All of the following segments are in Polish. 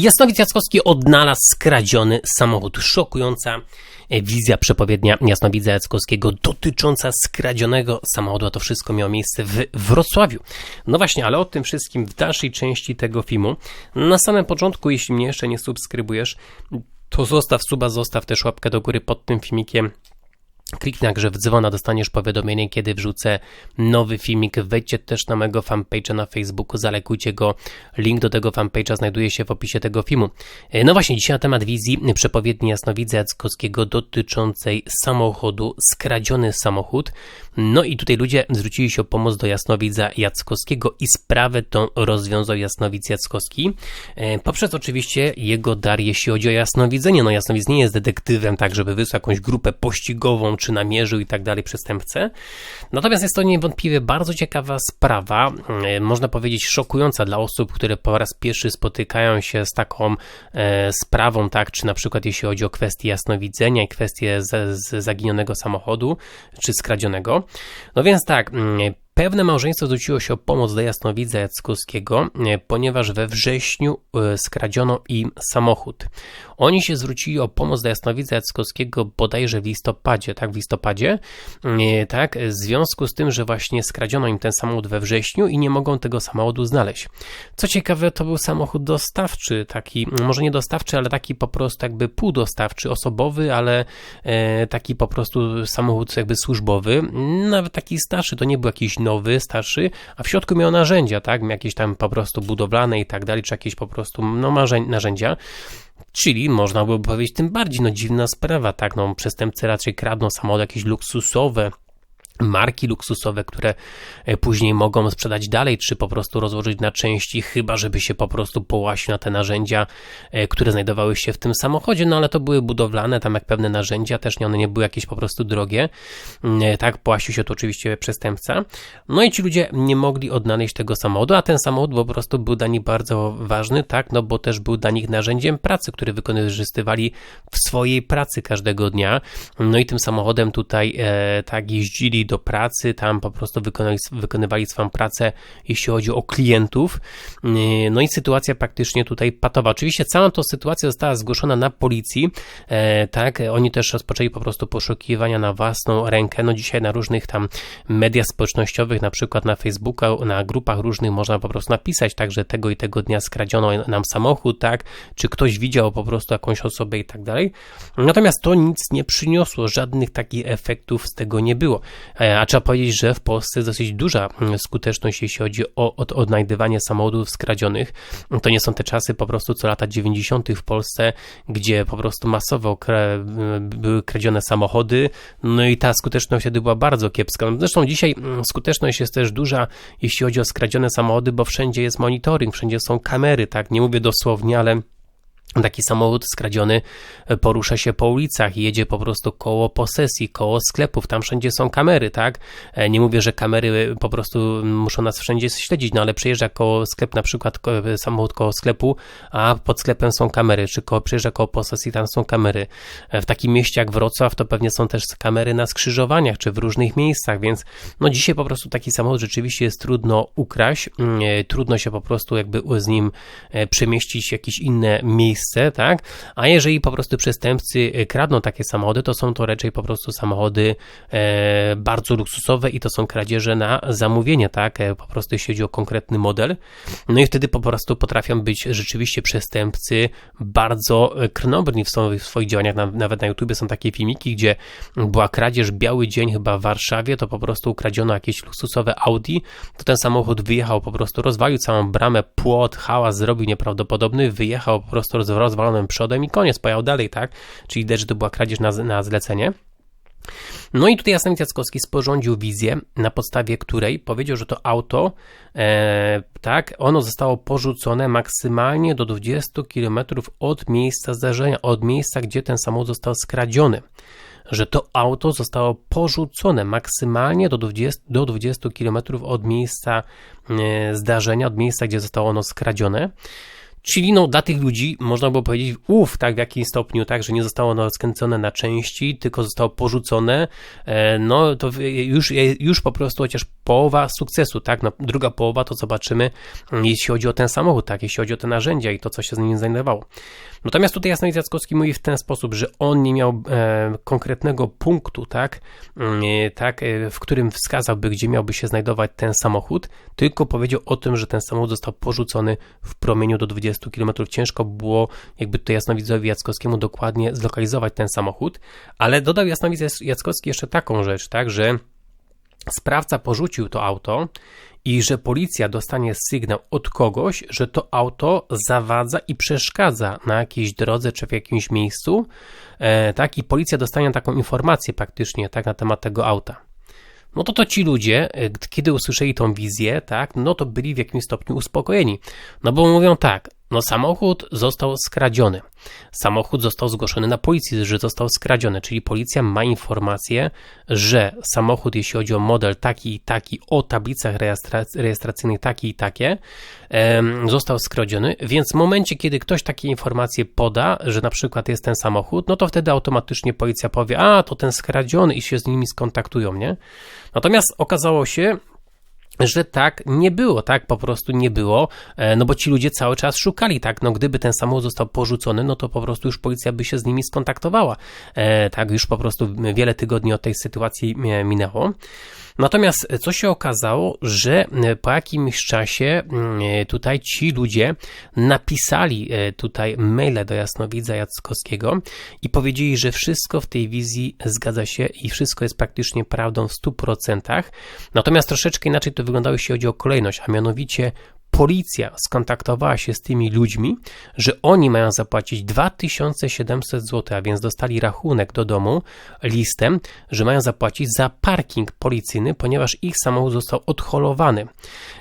Jasnowic Jackowski odnalazł skradziony samochód. Szokująca wizja przepowiednia Jasnowidza Jackowskiego dotycząca skradzionego samochodu, a to wszystko miało miejsce w Wrocławiu. No właśnie, ale o tym wszystkim w dalszej części tego filmu. Na samym początku, jeśli mnie jeszcze nie subskrybujesz, to zostaw suba, zostaw też łapkę do góry pod tym filmikiem. Kliknij także w dzwona, dostaniesz powiadomienie, kiedy wrzucę nowy filmik. Wejdźcie też na mojego fanpage'a na Facebooku, zalekujcie go. Link do tego fanpage'a znajduje się w opisie tego filmu. E, no właśnie, dzisiaj na temat wizji przepowiedni Jasnowidza Jackowskiego dotyczącej samochodu, skradziony samochód. No i tutaj ludzie zwrócili się o pomoc do Jasnowidza Jackowskiego i sprawę tą rozwiązał Jasnowidz Jackowski e, poprzez oczywiście jego dar, jeśli chodzi o jasnowidzenie. No Jasnowidz nie jest detektywem, tak żeby wysłał jakąś grupę pościgową, czy namierzył i tak dalej przestępcę. Natomiast jest to niewątpliwie bardzo ciekawa sprawa, e, można powiedzieć szokująca dla osób, które po raz pierwszy spotykają się z taką e, sprawą, tak, czy na przykład jeśli chodzi o kwestię jasnowidzenia i kwestię z, z zaginionego samochodu, czy skradzionego. No więc tak, mm, Pewne małżeństwo zwróciło się o pomoc do jasnowidza Jackowskiego, e, ponieważ we wrześniu e, skradziono im samochód. Oni się zwrócili o pomoc do jasnowidza Jackowskiego bodajże w listopadzie, tak, w listopadzie, e, tak, w związku z tym, że właśnie skradziono im ten samochód we wrześniu i nie mogą tego samochodu znaleźć. Co ciekawe, to był samochód dostawczy, taki, może nie dostawczy, ale taki po prostu jakby półdostawczy, osobowy, ale taki po prostu samochód jakby służbowy, nawet taki starszy, to nie był jakiś nowy, starszy, a w środku miał narzędzia, tak, jakieś tam po prostu budowlane i tak dalej, czy jakieś po prostu no, narzędzia. Czyli można byłoby powiedzieć tym bardziej, no dziwna sprawa, tak, no przestępcy raczej kradną samochody jakieś luksusowe, marki luksusowe, które e, później mogą sprzedać dalej, czy po prostu rozłożyć na części, chyba żeby się po prostu połasić na te narzędzia, e, które znajdowały się w tym samochodzie, no ale to były budowlane, tam jak pewne narzędzia, też nie, one nie były jakieś po prostu drogie, mm, e, tak, płacił się to oczywiście przestępca, no i ci ludzie nie mogli odnaleźć tego samochodu, a ten samochód po prostu był dla nich bardzo ważny, tak, no bo też był dla nich narzędziem pracy, który wykorzystywali w swojej pracy każdego dnia, no i tym samochodem tutaj e, tak jeździli do pracy, tam po prostu wykonali, wykonywali swoją pracę, jeśli chodzi o klientów. Yy, no i sytuacja praktycznie tutaj patowa. Oczywiście cała ta sytuacja została zgłoszona na policji, e, tak, oni też rozpoczęli po prostu poszukiwania na własną rękę. No dzisiaj na różnych tam mediach społecznościowych, na przykład na Facebooku, na grupach różnych można po prostu napisać, tak, że tego i tego dnia skradziono nam samochód, tak, czy ktoś widział po prostu jakąś osobę i tak dalej. Natomiast to nic nie przyniosło, żadnych takich efektów z tego nie było. E, a trzeba powiedzieć, że w Polsce jest dosyć duża mm, skuteczność, jeśli chodzi o odnajdywanie samochodów skradzionych. To nie są te czasy po prostu co lata 90. w Polsce, gdzie po prostu masowo były kradzione samochody, no i ta skuteczność wtedy była bardzo kiepska. Zresztą dzisiaj mm, skuteczność jest też duża, jeśli chodzi o skradzione samochody, bo wszędzie jest monitoring, wszędzie są kamery, tak, nie mówię dosłownie, ale Taki samochód skradziony e, porusza się po ulicach jedzie po prostu koło posesji, koło sklepów, tam wszędzie są kamery, tak? E, nie mówię, że kamery po prostu muszą nas wszędzie śledzić, no ale przejeżdża koło sklep, na przykład samochód koło sklepu, a pod sklepem są kamery, czy koło, przejeżdża koło posesji, tam są kamery. E, w takim mieście jak Wrocław to pewnie są też kamery na skrzyżowaniach, czy w różnych miejscach, więc no dzisiaj po prostu taki samochód rzeczywiście jest trudno ukraść, mm, trudno się po prostu jakby z nim przemieścić w jakieś inne miejsce, miejsce, tak? A jeżeli po prostu przestępcy e, kradną takie samochody, to są to raczej po prostu samochody e, bardzo luksusowe i to są kradzieże na zamówienie, tak? E, po prostu jeśli chodzi o konkretny model. No i wtedy po prostu potrafią być rzeczywiście przestępcy bardzo e, krnobrni w, w swoich działaniach. Nawet na YouTube są takie filmiki, gdzie była kradzież biały dzień chyba w Warszawie, to po prostu ukradziono jakieś luksusowe Audi, to ten samochód wyjechał po prostu, rozwalił całą bramę, płot, hałas zrobił nieprawdopodobny, wyjechał po prostu z rozwalonym przodem i koniec, pojechał dalej, tak? Czyli widać, że to była kradzież na, na zlecenie. No i tutaj Jasnowic Jackowski sporządził wizję, na podstawie której powiedział, że to auto, e, tak, ono zostało porzucone maksymalnie do 20 km od miejsca zdarzenia, od miejsca, gdzie ten samochód został skradziony. Że to auto zostało porzucone maksymalnie do 20, do 20 km od miejsca e, zdarzenia, od miejsca, gdzie zostało ono skradzione. Czyli no, dla tych ludzi można było powiedzieć, uff, tak w jakim stopniu, tak, że nie zostało ono skręcone na części, tylko zostało porzucone, e, no to już, już po prostu chociaż połowa sukcesu, tak, no, druga połowa to zobaczymy, mm, jeśli chodzi o ten samochód, tak, jeśli chodzi o te narzędzia i to, co się z nim znajdowało. Natomiast tutaj Jasnowic Jackowski mówi w ten sposób, że on nie miał e, konkretnego punktu, tak, mm, e, tak, e, w którym wskazałby, gdzie miałby się znajdować ten samochód, tylko powiedział o tym, że ten samochód został porzucony w promieniu do 20 km. Ciężko było jakby tutaj Jasnowidzowi Jackowskiemu dokładnie zlokalizować ten samochód, ale dodał Jasnowic Jackowski jeszcze taką rzecz, tak, że sprawca porzucił to auto i że policja dostanie sygnał od kogoś, że to auto zawadza i przeszkadza na jakiejś drodze czy w jakimś miejscu, e, tak, i policja dostanie taką informację praktycznie, tak, na temat tego auta. No to to ci ludzie, e, kiedy usłyszeli tą wizję, tak, no to byli w jakimś stopniu uspokojeni. No bo mówią tak, no samochód został skradziony. Samochód został zgłoszony na policji, że został skradziony, czyli policja ma informację, że samochód, jeśli chodzi o model taki i taki, o tablicach rejestracyjnych taki i takie, został skradziony, więc w momencie, kiedy ktoś takie informacje poda, że na przykład jest ten samochód, no to wtedy automatycznie policja powie, a to ten skradziony i się z nimi skontaktują, nie? Natomiast okazało się, że tak nie było, tak po prostu nie było, e, no bo ci ludzie cały czas szukali, tak, no gdyby ten samochód został porzucony, no to po prostu już policja by się z nimi skontaktowała, e, tak, już po prostu wiele tygodni od tej sytuacji e, minęło. Natomiast co się okazało, że po jakimś czasie mm, tutaj ci ludzie napisali tutaj maile do Jasnowidza Jackowskiego i powiedzieli, że wszystko w tej wizji zgadza się i wszystko jest praktycznie prawdą w 100%. Natomiast troszeczkę inaczej to wyglądało, jeśli chodzi o kolejność, a mianowicie policja skontaktowała się z tymi ludźmi, że oni mają zapłacić 2700 zł, a więc dostali rachunek do domu listem, że mają zapłacić za parking policyjny, ponieważ ich samochód został odholowany.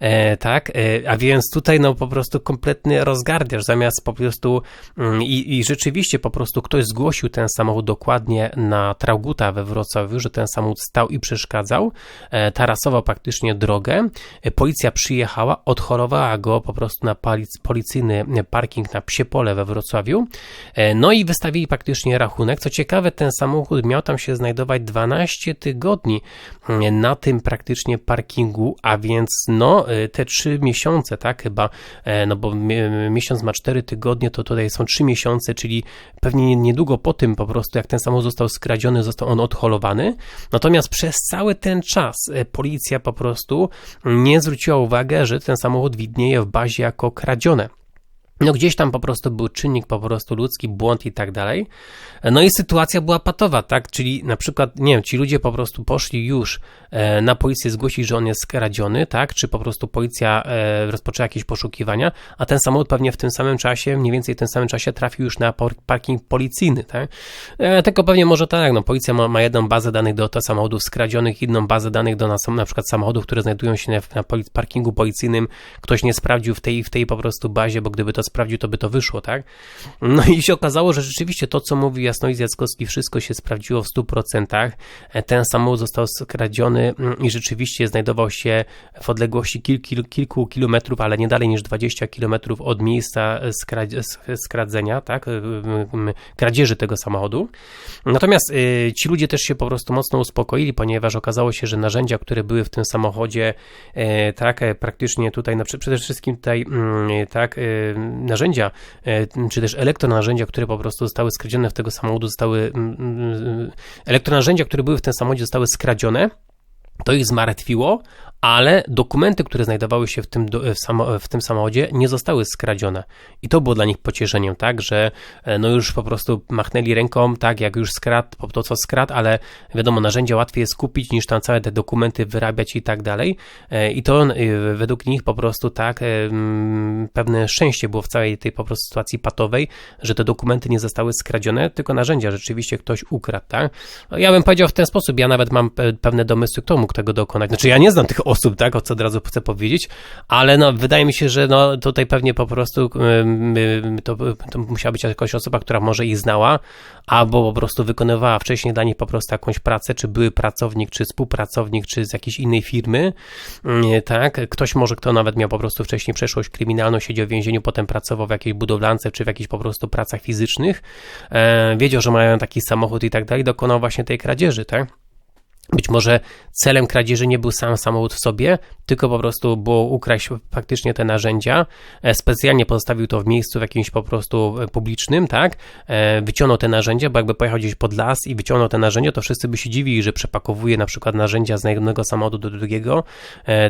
E, tak, e, a więc tutaj no po prostu kompletny rozgardiasz, zamiast po prostu mm, i, i rzeczywiście po prostu ktoś zgłosił ten samochód dokładnie na Trauguta we Wrocławiu, że ten samochód stał i przeszkadzał, e, tarasował praktycznie drogę, e, policja przyjechała, odholowała go po prostu na policyjny parking na Psiepole we Wrocławiu. E, no i wystawili praktycznie rachunek. Co ciekawe, ten samochód miał tam się znajdować 12 tygodni mm, na tym praktycznie parkingu, a więc no e, te 3 miesiące, tak chyba, e, no bo miesiąc ma 4 tygodnie, to tutaj są 3 miesiące, czyli pewnie niedługo po tym po prostu, jak ten samochód został skradziony, został on odholowany. Natomiast przez cały ten czas policja po prostu nie zwróciła uwagi, że ten samochód widnieje w bazie jako kradzione. No gdzieś tam po prostu był czynnik po prostu ludzki, błąd i tak dalej. No i sytuacja była patowa, tak? Czyli na przykład, nie wiem, ci ludzie po prostu poszli już e, na policję zgłosić, że on jest skradziony, tak? Czy po prostu policja e, rozpoczęła jakieś poszukiwania, a ten samochód pewnie w tym samym czasie, mniej więcej w tym samym czasie trafił już na parking policyjny, tak? E, tylko pewnie może tak, no policja ma, ma jedną bazę danych do to samochodów skradzionych, inną bazę danych do na, na przykład samochodów, które znajdują się na, na parkingu policyjnym. Ktoś nie sprawdził w tej, w tej po prostu bazie, bo gdyby to sprawdził, to by to wyszło, tak? No i się okazało, że rzeczywiście to, co mówi Jasnowic Jackowski, wszystko się sprawdziło w 100%. E, ten samochód został skradziony mm, i rzeczywiście znajdował się w odległości kilku, kilku kilometrów, ale nie dalej niż 20 kilometrów od miejsca skradzenia, tak? Kradzieży tego samochodu. Natomiast ci ludzie też się po prostu mocno uspokoili, ponieważ okazało się, że narzędzia, które były w tym samochodzie, e, tak, e, praktycznie tutaj, przede wszystkim tutaj, mm, tak, narzędzia, czy też elektronarzędzia, które po prostu zostały skradzione w tego samochodu, zostały, elektronarzędzia, które były w tym samochodzie, zostały skradzione. To ich zmartwiło, ale dokumenty, które znajdowały się w tym, w, tym samochodzie, nie zostały skradzione. I to było dla nich pocieszeniem, tak, że e, no już po prostu machnęli ręką, tak, jak już skradł, to co skradł, ale wiadomo, narzędzia łatwiej jest kupić niż tam całe te dokumenty wyrabiać i tak dalej. E, I to e, według nich po prostu tak, pewne szczęście było w całej tej po prostu sytuacji patowej, że te dokumenty nie zostały skradzione, tylko narzędzia rzeczywiście ktoś ukradł, tak. No, ja bym powiedział w ten sposób, ja nawet mam pewne domysły, kto mógł tego dokonać. Znaczy ja nie znam tych osób, tak, o co od razu chcę powiedzieć, ale no wydaje mi się, że no tutaj pewnie po prostu to, to musiała być jakaś osoba, która może ich znała, albo po prostu wykonywała wcześniej dla nich po prostu jakąś pracę, czy były pracownik, czy współpracownik, czy z jakiejś innej firmy, yy, tak, ktoś może, kto nawet miał po prostu wcześniej przeszłość kryminalną, siedział w więzieniu, potem pracował w jakiejś budowlance, czy w jakichś po prostu pracach fizycznych, e, wiedział, że mają taki samochód i tak dalej, dokonał właśnie tej kradzieży, tak? Być może celem kradzieży nie był sam samochód w sobie, tylko po prostu było ukraść faktycznie te narzędzia. E, Specjalnie pozostawił to w miejscu w jakimś po prostu e, publicznym, tak? E, Wyciągnął te narzędzia, bo jakby pojechał gdzieś pod las i wyciągnął te narzędzia, to wszyscy by się dziwili, że przepakowuje na przykład narzędzia z jednego samochodu do drugiego,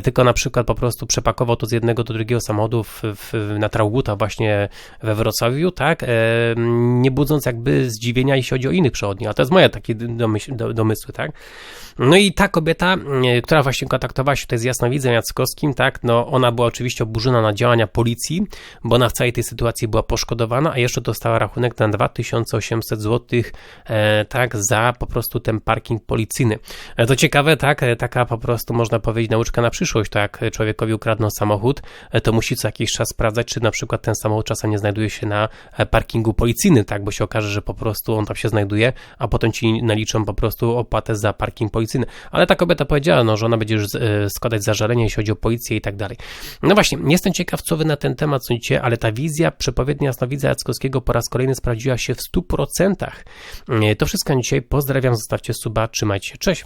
tylko na przykład po prostu przepakował to z jednego do drugiego samochodu w, w, na Trauguta właśnie we Wrocławiu, tak? Nie budząc jakby zdziwienia, jeśli chodzi o innych przechodniów. A to jest moje takie domysły, tak? No i ta kobieta, e, która właśnie kontaktowała się tutaj z Jasnowidzem Jackowskim, tak, no ona była oczywiście oburzona na działania policji, bo ona w całej tej sytuacji była poszkodowana, a jeszcze dostała rachunek na 2800 zł, e, tak, za po prostu ten parking policyjny. E, to ciekawe, tak, taka po prostu można powiedzieć nauczka na przyszłość, tak, człowiekowi ukradną samochód, to musi co jakiś czas sprawdzać, czy na przykład ten samochód czasem nie znajduje się na parkingu policyjnym, tak, bo się okaże, że po prostu on tam się znajduje, a potem ci naliczą po prostu opłatę za parking policyjny. Ale ta kobieta powiedziała, no, że ona będzie już e, składać zażalenie, jeśli chodzi o policję i tak dalej. No właśnie, jestem ciekaw, co wy na ten temat sądzicie, ale ta wizja przepowiednia jasnowidza Jackowskiego po raz kolejny sprawdziła się w 100%. E, To wszystko na dzisiaj. Pozdrawiam, zostawcie suba, trzymajcie się, cześć.